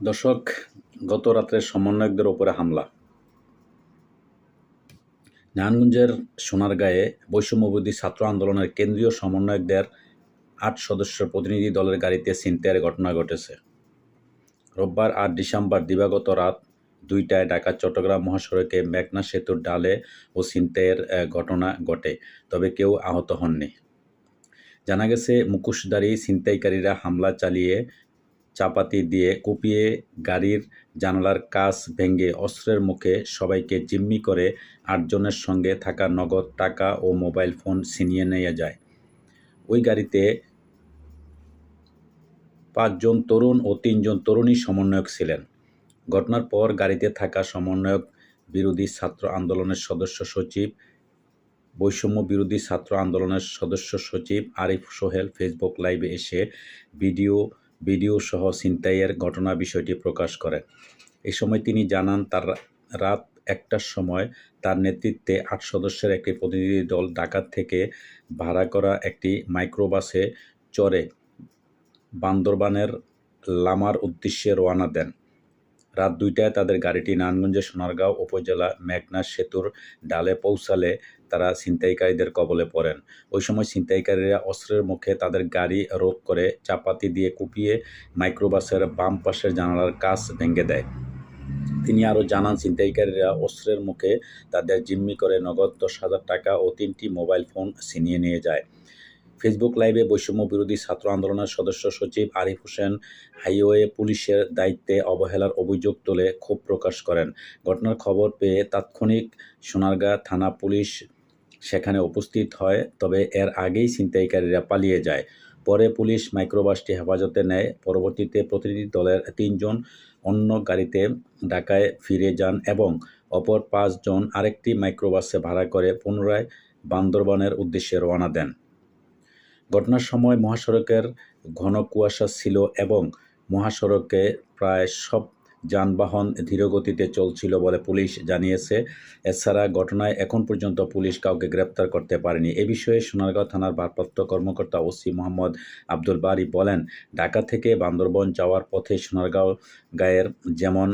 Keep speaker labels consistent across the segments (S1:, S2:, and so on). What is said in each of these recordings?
S1: দর্শক, গত রাত্রে সমন্বয়কদের ওপরে হামলা। নারায়ণগঞ্জের সোনারগাঁয়ে বৈষম্যবিরোধী ছাত্র আন্দোলনের কেন্দ্রীয় সমন্বয়কদের আট সদস্য প্রতিনিধি দলের গাড়িতে ছিনতাইয়ের ঘটনা ঘটেছে। রোববার আট ডিসেম্বর দিবাগত রাত দুইটায় ঢাকা, চট্টগ্রাম মহাসড়কে মেঘনা সেতুর ডালে ও ছিনতাইয়ের ঘটনা ঘটে, তবে কেউ আহত হননি। জানা গেছে, মুখোশধারী ছিনতাইকারীরা হামলা চালিয়ে চাপাতি দিয়ে কুপিয়ে গাড়ির জানালার কাচ ভেঙে অস্ত্রের মুখে সবাইকে জিম্মি করে আটজনের সঙ্গে থাকা নগদ টাকা ও মোবাইল ফোন ছিনিয়ে নিয়ে যায়। ওই গাড়িতে পাঁচজন তরুণ ও তিনজন তরুণী সমন্বয়ক ছিলেন। ঘটনার পর গাড়িতে থাকা সমন্বয়ক বিরোধী ছাত্র আন্দোলনের সদস্য সচিব, বৈষম্য বিরোধী ছাত্র আন্দোলনের সদস্য সচিব আরিফ সোহেল ফেসবুক লাইভে এসে ভিডিও ভিডিও সহ ছিনতাইয়ের ঘটনা বিষয়টি প্রকাশ করে। এ সময় তিনি জানান, তার রাত একটার সময় তার নেতৃত্বে আট সদস্যের একটি প্রতিনিধি দল ঢাকা থেকে ভাড়া করা একটি মাইক্রোবাসে চড়ে বান্দরবানের লামার উদ্দেশ্যে রওনা দেন। রাত দুইটায় তাদের গাড়িটি নারায়ণগঞ্জের সোনারগাঁও উপজেলা মেঘনা সেতুর ডালে পৌঁছালে তারা ছিনতাইকারীদের কবলে পড়েন। ওই সময় ছিনতাইকারীরা অস্ত্রের মুখে তাদের গাড়ি রোধ করে চাপাতি দিয়ে কুপিয়ে মাইক্রোবাসের বাম পাশের জানালার কাচ ভেঙে দেয়। তিনি আরও জানান, ছিনতাইকারীরা অস্ত্রের মুখে তাদের জিম্মি করে নগদ দশ হাজার টাকা ও তিনটি মোবাইল ফোন ছিনিয়ে নিয়ে যায়। ফেসবুক লাইভে বৈষম্য বিরোধী ছাত্র আন্দোলনের সদস্য সচিব আরিফ হোসেন হাইওয়ে পুলিশের দায়িত্বে অবহেলার অভিযোগ তুলে ক্ষোভ প্রকাশ করেন। ঘটনার খবর পেয়ে তাৎক্ষণিক সোনারগাঁ থানা পুলিশ সেখানে উপস্থিত হয়, তবে এর আগেই ছিনতাইকারীরা পালিয়ে যায়। পরে পুলিশ মাইক্রোবাসটি হেফাজতে নেয়। পরবর্তীতে প্রতিনিধি দলের তিনজন অন্য গাড়িতে ঢাকায় ফিরে যান এবং অপর পাঁচজন আরেকটি মাইক্রোবাসে ভাড়া করে পুনরায় বান্দরবানের উদ্দেশ্যে রওনা দেন। ঘটনার সময় মহাসড়কের ঘন কুয়াশা ছিল এবং মহাসড়কে প্রায় সব যানবাহন ধীরগতিতে চলছিল বলে পুলিশ জানিয়েছে। এছাড়া ঘটনায় এখন পর্যন্ত পুলিশ কাউকে গ্রেপ্তার করতে পারেনি। এ বিষয়ে সোনারগাঁও থানার ভারপ্রাপ্ত কর্মকর্তা ওসি মোহাম্মদ আব্দুল বারি বলেন, ঢাকা থেকে বান্দরবন যাওয়ার পথে সোনারগাঁও গায়ের যেমন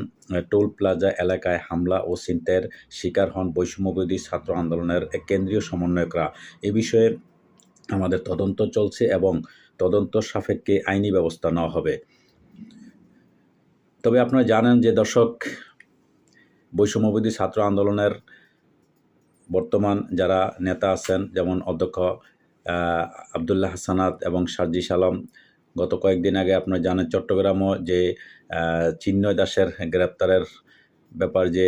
S1: টোল প্লাজা এলাকায় হামলা ও ছিনতাইয়ের শিকার হন বৈষম্যবিরোধী ছাত্র আন্দোলনের কেন্দ্রীয় সমন্বয়করা। এ বিষয়ে আমাদের তদন্ত চলছে এবং তদন্ত সাপেক্ষে আইনি ব্যবস্থা নেওয়া হবে। তবে আপনারা জানেন যে দর্শক বৈষম্যবিধি ছাত্র আন্দোলনের বর্তমান যারা নেতা আছেন, যেমন অধ্যক্ষ আবদুল্লাহ হাসানাত এবং সার্জিস আলম, গত কয়েকদিন আগে আপনারা জানেন চট্টগ্রামও যে চিন্ময় দাসের গ্রেপ্তারের ব্যাপার যে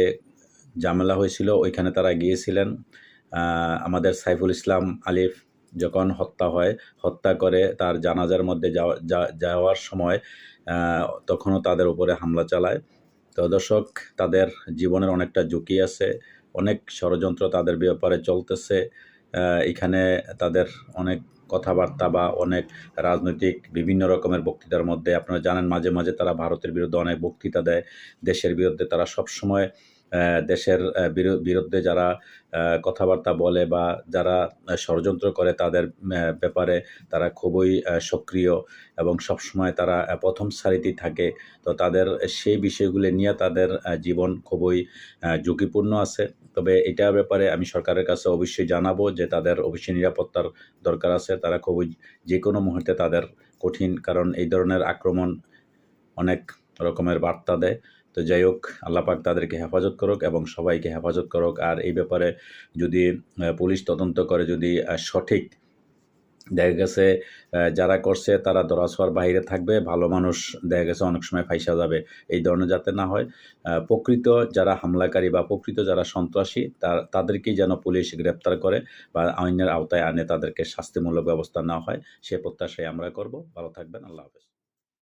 S1: ঝামেলা হয়েছিল, ওইখানে তারা গিয়েছিলেন। আমাদের সাইফুল ইসলাম আলিফ যখন হত্যা হয়, হত্যা করে তার জানাজার মধ্যে যাওয়া যাওয়ার সময় তখনও তাদের উপরে হামলা চালায়। তো দর্শক, তাদের জীবনের অনেকটা ঝুঁকি আছে, অনেক ষড়যন্ত্র তাদের ব্যাপারে চলতেছে এখানে তাদের অনেক কথাবার্তা বা অনেক রাজনৈতিক বিভিন্ন রকমের বক্তৃতার মধ্যে, আপনারা জানেন মাঝে মাঝে তারা ভারতের বিরুদ্ধে অনেক বক্তৃতা দেয়, দেশের বিরুদ্ধে তারা সবসময় দেশের বিরুদ্ধে যারা কথাবার্তা বলে বা যারা ষড়যন্ত্র করে তাদের ব্যাপারে তারা খুবই সক্রিয় এবং সবসময় তারা প্রথম সারিতেই থাকে। তো তাদের সেই বিষয়গুলি নিয়ে তাদের জীবন খুবই ঝুঁকিপূর্ণ আছে। তবে এটার ব্যাপারে আমি সরকারের কাছে অবশ্যই জানাব যে তাদের অবশ্যই নিরাপত্তার দরকার আছে। তারা খুবই যে কোনো মুহূর্তে তাদের কঠিন কারণ এই ধরনের আক্রমণ অনেক রকমের বার্তা দেয়। তো যাই হোক আল্লাপাক তাদেরকে হেফাজত করুক এবং সবাইকে হেফাজত করুক। আর এই ব্যাপারে যদি পুলিশ তদন্ত করে যদি সঠিক দেখা গেছে যারা করছে তারা দরাছোয়ার বাইরে থাকবে, ভালো মানুষ দেখা গেছে অনেক সময় ফাইসা যাবে। এই ধরনের যাতে না হয় প্রকৃত যারা হামলাকারী বা প্রকৃত যারা সন্ত্রাসী তা- তাদেরকেই যেন পুলিশ গ্রেপ্তার করে বা আইনের আওতায় আনে, তাদেরকে শাস্তিমূলক ব্যবস্থা না হয়, সে প্রত্যাশাই আমরা করব। ভালো থাকবেন, আল্লাহ হাফেজ।